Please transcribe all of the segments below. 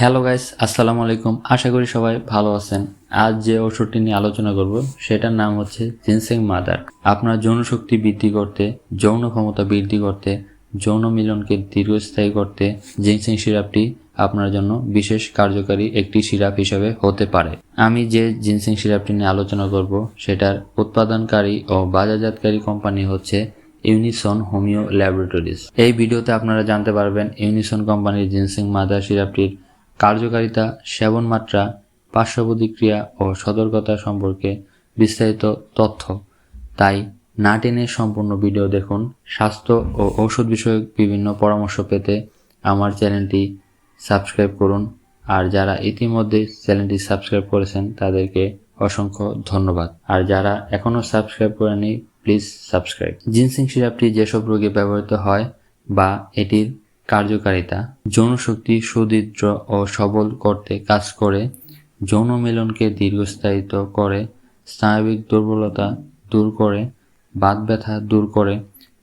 Hello guys আসসালামু আলাইকুম আশা করি সবাই ভালো আছেন। আজ যে ওষুধটি নিয়ে আলোচনা করব, সেটার নাম হচ্ছে জিনসেং মাদার। আপনার যৌন শক্তি বৃদ্ধি করতে, যৌন ক্ষমতা বৃদ্ধি করতে, যৌন মিলনকে দীর্ঘস্থায়ী করতে জিনসেং সিরাপটি আপনার জন্য বিশেষ কার্যকারী একটি সিরাপ হিসেবে হতে পারে। আমি যে জিনসেং সিরাপটি নিয়ে আলোচনা করব, সেটার উৎপাদনকারী ও বাজারজাতকারী কোম্পানি হচ্ছে ইউনিসন হোমিও ল্যাবরেটরিজ। এই ভিডিওতে আপনারা জানতে পারবেন ইউনিসন কোম্পানির জিনসিং মাদার সিরাপটির কার্যকারিতা, সেবন মাত্রা পার্শ্ব প্রতিক্রিয়া ও সতর্কতা সম্পর্কে বিস্তারিত তথ্য। তাই না টেনে সম্পূর্ণ ভিডিও দেখুন। স্বাস্থ্য ও ঔষধ বিষয়ক বিভিন্ন পরামর্শ পেতে আমার চ্যানেলটি সাবস্ক্রাইব করুন। আর যারা ইতিমধ্যে চ্যানেলটি সাবস্ক্রাইব করেছেন, তাদেরকে অসংখ্য ধন্যবাদ। আর যারা এখনও সাবস্ক্রাইব করেনি প্লিজ সাবস্ক্রাইব। জিনসিং সিরাপটি যেসব রোগে ব্যবহৃত হয় বা এটির কার্যকারিতা, যৌনশক্তি সুদৃঢ় ও সবল করতে কাজ করে, যৌন মিলনকে দীর্ঘস্থায়িত করে স্নায়বিক দুর্বলতা দূর করে, বাত ব্যথা দূর করে,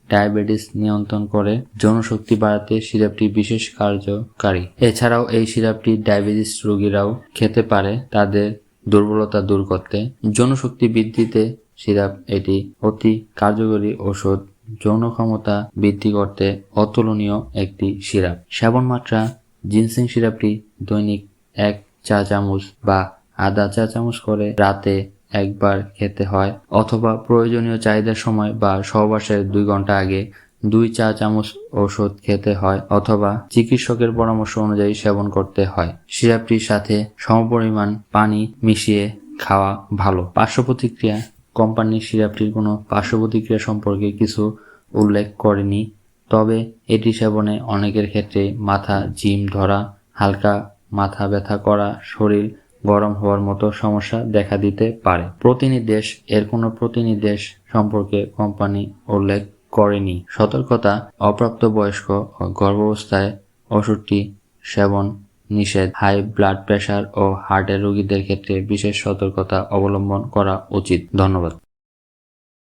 ডায়াবেটিস নিয়ন্ত্রণ করে, যৌনশক্তি বাড়াতে সিরাপটি বিশেষ কার্যকারী। এছাড়াও এই সিরাপটি ডায়াবেটিস রোগীরাও খেতে পারে, তাদের দুর্বলতা দূর করতে। যৌনশক্তি বৃদ্ধিতে সিরাপ এটি অতি কার্যকরী ওষুধ। যৌন ক্ষমতা বৃদ্ধি করতে অতুলনীয় একটি সিরাপ। সেবন মাত্রা, জিনসিং সিরাপটি দৈনিক এক চা চামচ বা আধা চা চামচ করে রাতে একবার খেতে হয় অথবা প্রয়োজনীয় চাহিদার সময় বা সহবাসের দুই ঘণ্টা আগে দুই চা চামচ ওষুধ খেতে হয় অথবা চিকিৎসকের পরামর্শ অনুযায়ী সেবন করতে হয়। সিরাপটির সাথে সমপরিমাণ পানি মিশিয়ে খাওয়া ভালো। পার্শ্ব প্রতিক্রিয়া কোম্পানির সিরাপটির কোনো পার্শ্ব প্রতিক্রিয়া সম্পর্কে কিছু উল্লেখ করেনি, তবে এটি সেবনে অনেকের ক্ষেত্রে মাথা, জিম, ধরা, হালকা মাথা ব্যথা করা, শরীর গরম হওয়ার মতো সমস্যা দেখা দিতে পারে। প্রতিনির্দেশ, এর কোনো প্রতিনির্দেশ সম্পর্কে কোম্পানি উল্লেখ করেনি। সতর্কতা অপ্রাপ্ত বয়স্ক ও গর্ভাবস্থায় ওষুধটি সেবন নিষেধ। হাই ব্লাড প্রেশার ও হার্টের রোগীদের ক্ষেত্রে বিশেষ সতর্কতা অবলম্বন করা উচিত। ধন্যবাদ।